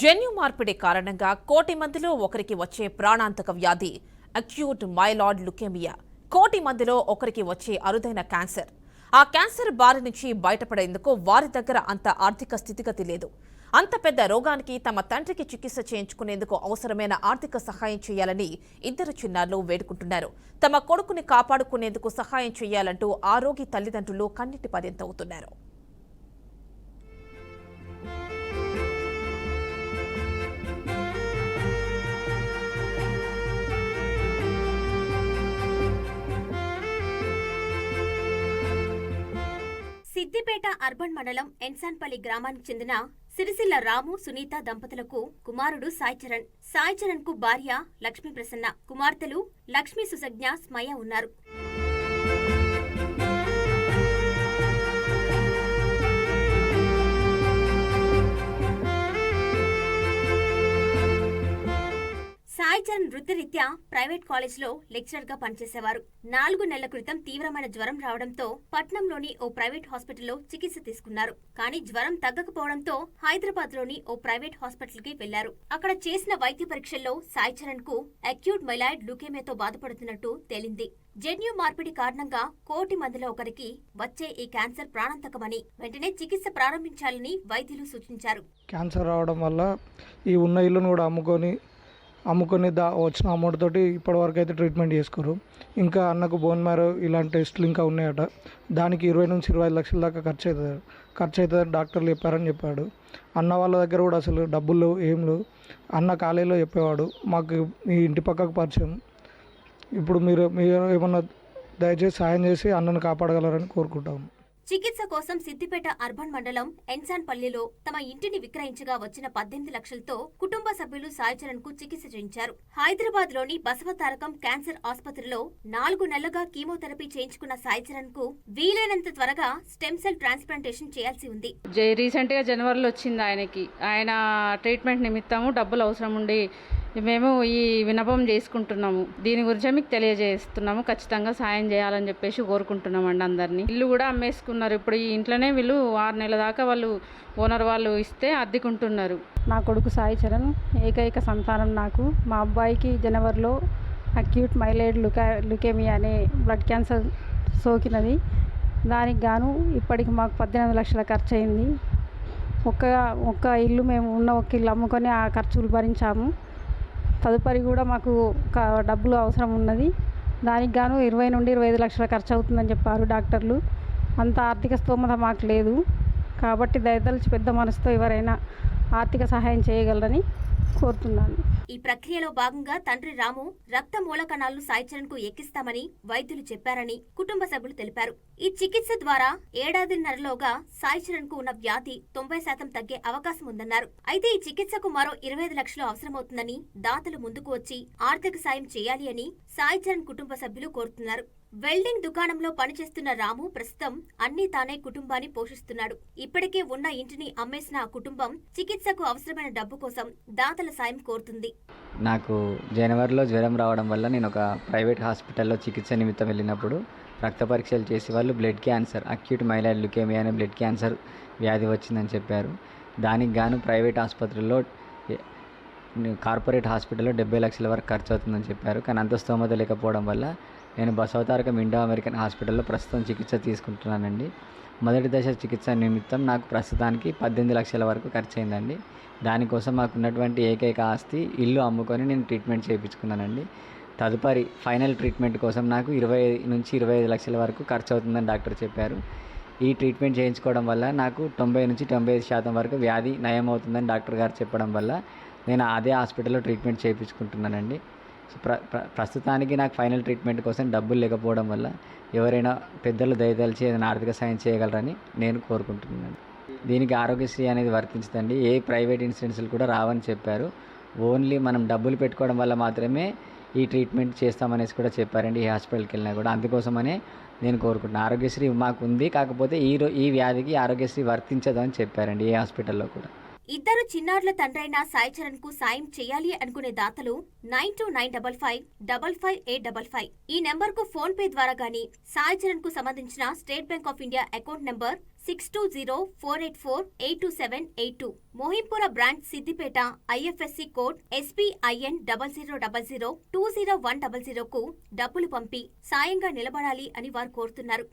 జన్యు మార్పిడి కారణంగా కోటి మందిలో ఒకరికి వచ్చే ప్రాణాంతక వ్యాధి అక్యూట్ మైలాయిడ్ లుకేమియా కోటి మందిలో ఒకరికి వచ్చే అరుదైన క్యాన్సర్. ఆ క్యాన్సర్ బారి నుంచి బయటపడేందుకు వారి దగ్గర అంత ఆర్థిక స్థితిగతి లేదు. అంత పెద్ద రోగానికి తమ తండ్రికి చికిత్స చేయించుకునేందుకు అవసరమైన ఆర్థిక సహాయం చేయాలని ఇద్దరు చిన్నారులు వేడుకుంటున్నారు. తమ కొడుకుని కాపాడుకునేందుకు సహాయం చేయాలంటూ ఆరోగ్య తల్లిదండ్రులు కన్నిటి పర్యంతవుతున్నారు. సిద్దిపేట అర్బన్ మండలం ఎన్సాన్పల్లి గ్రామానికి చెందిన సిరిసిల్ల రాము సునీత దంపతులకు కుమారుడు సాయిచరణ్ సాయిచరణ్కు భార్య లక్ష్మీ ప్రసన్న. కుమార్తెలు లక్ష్మీ సుసజ్ఞ స్మయ ఉన్నారు. సాయి చరణ్ వృత్తిరీత్యా ప్రైవేట్ కాలేజ్లో లెక్చరర్గా పనిచేసేవారు. నాలుగు నెలల క్రితం తీవ్రమైన జ్వరం రావడంతో పట్నంలోని ఓ ప్రైవేట్ హాస్పిటల్లో చికిత్స తీసుకున్నారు. కానీ జ్వరం తగ్గకపోవడంతో హైదరాబాద్లోని ఓ ప్రైవేట్ హాస్పిటల్కి వెళ్ళారు అక్కడ చేసిన వైద్య పరీక్షల్లో సాయి చరణ్కు అక్యూట్ మైలాయిడ్ లుకేమియాతో బాధపడుతున్నట్టు తేలింది. జన్యు మార్పిడి కారణంగా కోటి మందిలో ఒకరికి వచ్చే ఈ క్యాన్సర్ ప్రాణాంతకమని వెంటనే చికిత్స ప్రారంభించాలని వైద్యులు సూచించారు. క్యాన్సర్ రావడం వల్ల ఈ ఉన్న ఇల్లును కూడా అమ్ముకొని అమ్ముకుని దా వచ్చిన అమౌంట్ తోటి ఇప్పటివరకు అయితే ట్రీట్మెంట్ చేసుకోరు. ఇంకా అన్నకు బోన్ మ్యారో ఇలాంటి టెస్టులు ఇంకా ఉన్నాయట. దానికి ఇరవై నుంచి ఇరవై ఐదు లక్షల దాకా ఖర్చు అవుతుంది ఖర్చు అవుతుందని డాక్టర్లు చెప్పారని చెప్పాడు. అన్న వాళ్ళ దగ్గర కూడా అసలు డబ్బులు ఏం లేవు. అన్న కాలేజీలో చెప్పేవాడు మాకు మీ ఇంటి పక్కకు పరిచయం. ఇప్పుడు మీరు మీరు ఏమన్నా దయచేసి సాయం చేసి అన్నను కాపాడగలరని కోరుకుంటాము. చికిత్స కోసం సిద్దిపేట అర్బన్ మండలం ఎన్సాన్పల్లిలో తమ ఇంటిని విక్రయించగా వచ్చిన పద్దెనిమిది లక్షలతో కుటుంబ సభ్యులు సాయిచరణ్కు చికిత్స చేయించారు. హైదరాబాద్లోని బసవతారకం క్యాన్సర్ ఆసుపత్రిలో నాలుగు నెలలుగా కీమోథెరపీ చేయించుకున్న సాయిచరణ్కు వీలైనంత త్వరగా స్టెమ్ సెల్ ట్రాన్స్ప్లాంటేషన్ చేయాల్సి ఉంది. రీసెంట్ రీసెంట్గా జనవరిలో వచ్చింది ఆయనకి. ఆయన ట్రీట్మెంట్ నిమిత్తము డబ్బులు అవసరం ఉండి మేము ఈ వినపం చేసుకుంటున్నాము. దీని గురించి మీకు తెలియజేస్తున్నాము. ఖచ్చితంగా సాయం చేయాలని చెప్పేసి కోరుకుంటున్నామండి అందరినీ. ఇల్లు కూడా అమ్మేసుకున్నారు. ఇప్పుడు ఈ ఇంట్లోనే వీళ్ళు ఆరు నెలల దాకా వాళ్ళు ఓనర్ వాళ్ళు ఇస్తే అద్దెకుంటున్నారు. నా కొడుకు సాయి చరణ్ ఏకైక సంతానం నాకు. మా అబ్బాయికి జనవరిలో అక్యూట్ మైలైడ్ లుకా లుకేమియా అనే బ్లడ్ క్యాన్సర్ సోకినది. దానికి గాను ఇప్పటికి మాకు పద్దెనిమిది లక్షల ఖర్చు అయింది ఒక్క ఒక్క ఇల్లు మేము ఉన్న ఒక ఇల్లు అమ్ముకొని ఆ ఖర్చులు భరించాము. తదుపరి కూడా మాకు డబ్బులు అవసరం ఉన్నది. దానికి గాను ఇరవై నుండి ఇరవై ఐదు లక్షల ఖర్చు అవుతుందని చెప్పారు డాక్టర్లు. అంత ఆర్థిక స్తోమత మాకు లేదు. కాబట్టి దయదలిచి పెద్ద మనసుతో ఎవరైనా ఆర్థిక సహాయం చేయగలరని కోరుతున్నాను. ఈ ప్రక్రియలో భాగంగా తండ్రి రాము రక్త మూలకణాలను సాయిచరణ్కు ఎక్కిస్తామని వైద్యులు చెప్పారని కుటుంబ సభ్యులు తెలిపారు. ఈ చికిత్స ద్వారా ఏడాదిన్నరలోగా సాయిచరణ్కు ఉన్న వ్యాధి తొంభై శాతం తగ్గే అవకాశం ఉందన్నారు. అయితే ఈ చికిత్సకు మరో ఇరవై ఐదు లక్షలు అవసరమవుతుందని దాతలు ముందుకు వచ్చి ఆర్థిక సాయం చేయాలి అని సాయిచరణ్ కుటుంబ సభ్యులు కోరుతున్నారు. వెల్డింగ్ దుకాణంలో పనిచేస్తున్న రాము ప్రస్తుతం అన్ని తానే కుటుంబాన్ని పోషిస్తున్నాడు. ఇప్పటికే ఉన్న ఇంటిని అమ్మేసిన ఆ కుటుంబం చికిత్సకు అవసరమైన డబ్బు కోసం దాతల సాయం కోరుతుంది. నాకు జనవరిలో జ్వరం రావడం వల్ల నేను ఒక ప్రైవేట్ హాస్పిటల్లో చికిత్స నిమిత్తం వెళ్ళినప్పుడు రక్త పరీక్షలు చేసి వాళ్ళు blood cancer acute myeloid leukaemia అనే బ్లడ్ క్యాన్సర్ వ్యాధి వచ్చిందని చెప్పారు. దానికి గాను ప్రైవేట్ ఆసుపత్రిలో కార్పొరేట్ హాస్పిటల్లో డెబ్బై లక్షల వరకు ఖర్చు అవుతుందని చెప్పారు. కానీ అంత స్తోమత లేకపోవడం వల్ల నేను బసవతారకం ఇండో అమెరికన్ హాస్పిటల్లో ప్రస్తుతం చికిత్స తీసుకుంటున్నానండి. మొదటి దశ చికిత్స నిమిత్తం నాకు ప్రస్తుతానికి పద్దెనిమిది లక్షల వరకు ఖర్చు అయిందండి దానికోసం మాకు ఉన్నటువంటి ఏకైక ఆస్తి ఇల్లు అమ్ముకొని నేను ట్రీట్మెంట్ చేయించుకున్నానండి. తదుపరి ఫైనల్ ట్రీట్మెంట్ కోసం నాకు ఇరవై నుంచి ఇరవై ఐదు లక్షల వరకు ఖర్చు అవుతుందని డాక్టర్ చెప్పారు. ఈ ట్రీట్మెంట్ చేయించుకోవడం వల్ల నాకు తొంభై నుంచి తొంభై ఐదు శాతం వరకు వ్యాధి నయం అవుతుందని డాక్టర్ గారు చెప్పడం వల్ల నేను అదే హాస్పిటల్లో ట్రీట్మెంట్ చేయించుకుంటున్నానండి. సో ప్ర ప్రస్తుతానికి నాకు ఫైనల్ ట్రీట్మెంట్ కోసం డబ్బులు లేకపోవడం వల్ల ఎవరైనా పెద్దలు దయదలిచి ఏదైనా ఆర్థిక సాయం చేయగలరని నేను కోరుకుంటున్నాను. దీనికి ఆరోగ్యశ్రీ అనేది వర్తించదండి. ఏ ప్రైవేట్ ఇన్సూరెన్స్లు కూడా రావని చెప్పారు. ఓన్లీ మనం డబ్బులు పెట్టుకోవడం వల్ల మాత్రమే ఈ ట్రీట్మెంట్ చేస్తామనేసి కూడా చెప్పారండి. ఈ హాస్పిటల్కి వెళ్ళినా కూడా అందుకోసమనే నేను కోరుకుంటున్నాను. ఆరోగ్యశ్రీ మాకు ఉంది కాకపోతే ఈ రో ఈ వ్యాధికి ఆరోగ్యశ్రీ వర్తించదు అని చెప్పారండి ఏ హాస్పిటల్లో కూడా. ఇద్దరు చిన్నారుల తండ్రైన సాయి చరణ్కు సాయం చేయాలి అనుకునే దాతలు nine two nine double five double five eight double five. ఈ నెంబర్కు ఫోన్ పే ద్వారా గానీ సాయి చరణ్కు సంబంధించిన State Bank of India account number six two zero four eight four eight two seven eight two. Mohimpura branch Siddipet IFSC code SBIN double zero double zero two zero one double జీరోకు డబ్బులు పంపి సాయంగా నిలబడాలి అని వారు కోరుతున్నారు.